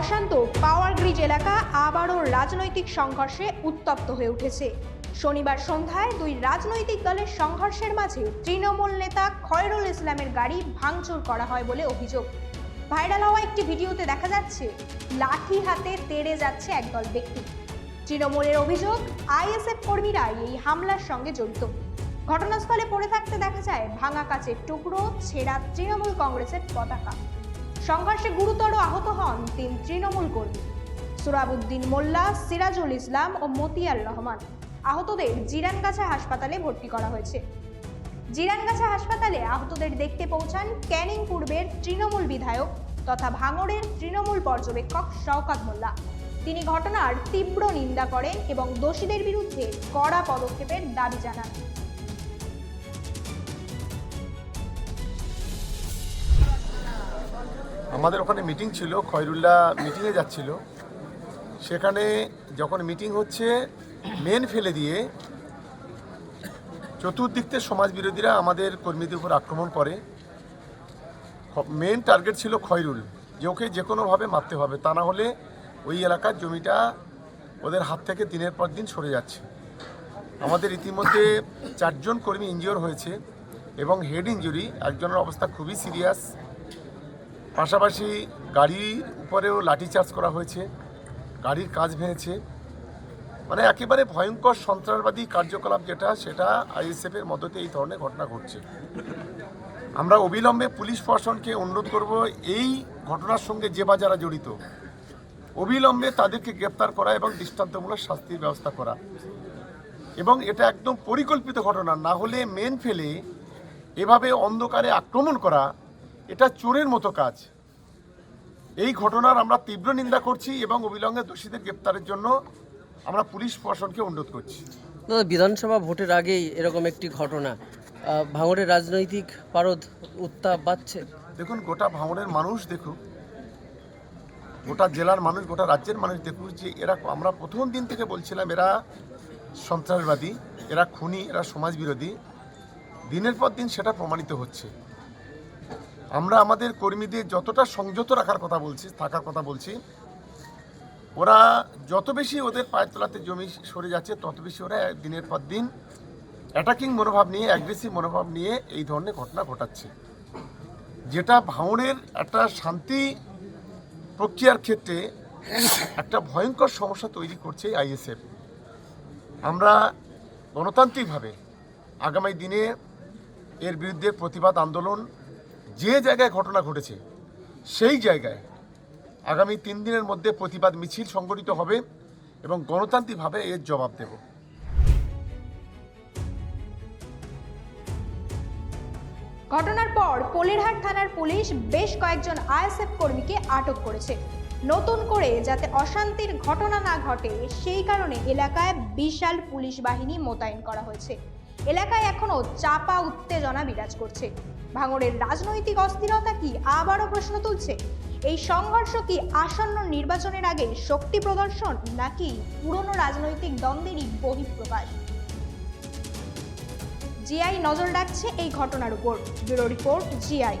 অশান্ত power grid এলাকা আবারও রাজনৈতিক সংঘর্ষে উত্তপ্ত হয়ে উঠেছে। শনিবার সন্ধ্যায় দুই রাজনৈতিক দলের সংঘর্ষের মাঝে তৃণমূল নেতা খয়রুল ইসলামের গাড়ি ভাঙচুর করা হয় বলে অভিযোগ। ভাইরাল হওয়া একটি ভিডিওতে দেখা যাচ্ছে, লাঠি হাতে তেড়ে যাচ্ছে একদল ব্যক্তি। তৃণমূলের অভিযোগ, আইএসএফ কর্মীরা এই হামলার সঙ্গে জড়িত। ঘটনাস্থলে পড়ে থাকতে দেখা যায়, ভাঙা কাচের টুকরো ছেঁড়া তৃণমূল কংগ্রেসের পতাকা। সংঘর্ষে গুরুতর আহত হন তিন তৃণমূল কর্মী। সুরাবুদ্দিন মোল্লা, সিরাজুল ইসলাম ও মতিয়ার রহমান। আহতদের জিরানগাছা হাসপাতালে ভর্তি করা হয়েছে। জিরানগাছা হাসপাতালে আহতদের দেখতে পৌঁছান ক্যানিং পূর্বের তৃণমূল বিধায়ক তথা ভাঙড়ের তৃণমূল পর্যবেক্ষক শওকাত মোল্লা। তিনি ঘটনার তীব্র নিন্দা করেন এবং দোষীদের বিরুদ্ধে কড়া পদক্ষেপের দাবি জানান। আমাদের ওখানে মিটিং ছিল, খয়রুল্লাহ মিটিংয়ে যাচ্ছিল। সেখানে যখন মিটিং হচ্ছে মেন ফেলে দিয়ে চতুর্দিক থেকে সমাজ বিরোধীরা আমাদের কর্মীদের উপর আক্রমণ করে। মেন টার্গেট ছিল খয়রুল, যে ওকে যে কোনোভাবে মারতে হবে, তা না হলে ওই এলাকার জমিটা ওদের হাত থেকে দিনের পর দিন সরে যাচ্ছে। আমাদের ইতিমধ্যে চারজন কর্মী ইনজিওর হয়েছে এবং হেড ইঞ্জুরি একজনের অবস্থা খুবই সিরিয়াস পাশাপাশি গাড়ির উপরেও লাঠিচার্জ করা হয়েছে, গাড়ির কাজ ভেঙেছে। মানে একেবারে ভয়ঙ্কর সন্ত্রাসবাদী কার্যকলাপ যেটা, সেটা আইএসএফের মদতে এই ধরনের ঘটনা ঘটছে। আমরা অবিলম্বে পুলিশ প্রশাসনকে অনুরোধ করব, এই ঘটনার সঙ্গে যে বা যারা জড়িত, অবিলম্বে তাদেরকে গ্রেপ্তার করা এবং দৃষ্টান্তমূলক শাস্তির ব্যবস্থা করা। এবং এটা একদম পরিকল্পিত ঘটনা, না হলে মেন ফেলে এভাবে অন্ধকারে আক্রমণ করা এটা চোরের মতো কাজ। এই ঘটনার আমরা তীব্র নিন্দা করছি এবং অবিলম্বে দোষীদের গ্রেপ্তারের জন্য আমরা পুলিশ প্রশাসনকে অনুরোধ করছি। দাদা বিধানসভা ভোটের আগেই এরকম একটি ঘটনা ভাঙড়ের রাজনৈতিক পারদ উত্তাপ বাড়ছে? দেখুন গোটা ভাঙড়ের মানুষ দেখুক গোটা জেলার মানুষ গোটা রাজ্যের মানুষ দেখুক যে এরা আমরা প্রথম দিন থেকে বলছিলাম এরা সন্ত্রাসবাদী এরা খুনি এরা সমাজ বিরোধী দিনের পর দিন সেটা প্রমাণিত হচ্ছে। আমরা আমাদের কর্মীদের যতটা সংযত রাখার কথা বলছি, থাকার কথা বলছি, ওরা যত বেশি ওদের পায়ের তলাতে জমি সরে যাচ্ছে, তত বেশি ওরা দিনের পর দিন অ্যাটাকিং মনোভাব নিয়ে অ্যাগ্রেসিভ মনোভাব নিয়ে এই ধরনের ঘটনা ঘটাচ্ছে। যেটা ভাঙড়ের একটা শান্তি প্রক্রিয়ার ক্ষেত্রে একটা ভয়ঙ্কর সমস্যা তৈরি করছে আইএসএফ। আমরা গণতান্ত্রিকভাবে আগামী দিনে এর বিরুদ্ধে প্রতিবাদ আন্দোলন যে জায়গায় ঘটনা ঘটেছে, সেই জায়গায় আগামী তিন দিনের মধ্যে প্রতিবাদ মিছিল সংগঠিত হবে এবং গণতান্ত্রিকভাবে এর জবাব দেব। ঘটনার পর পলিরহাট থানার পুলিশ বেশ কয়েকজন আইএসএফ কর্মীকে আটক করেছে। নতুন করে যাতে অশান্তির ঘটনা না ঘটে, সেই কারণে এলাকায় বিশাল পুলিশ বাহিনী মোতায়েন করা হয়েছে। এলাকায় এখনও চাপা উত্তেজনা বিরাজ করছে। ভাঙড়ের রাজনৈতিক অস্থিরতা কি আবারও প্রশ্ন তুলছে? এই সংঘর্ষ কি আসন্ন নির্বাচনের আগে শক্তি প্রদর্শন নাকি পুরনো রাজনৈতিক দ্বন্দ্বেরই বহিঃপ্রকাশ? জিআই নজর রাখছে এই ঘটনার উপর। Bureau report GI.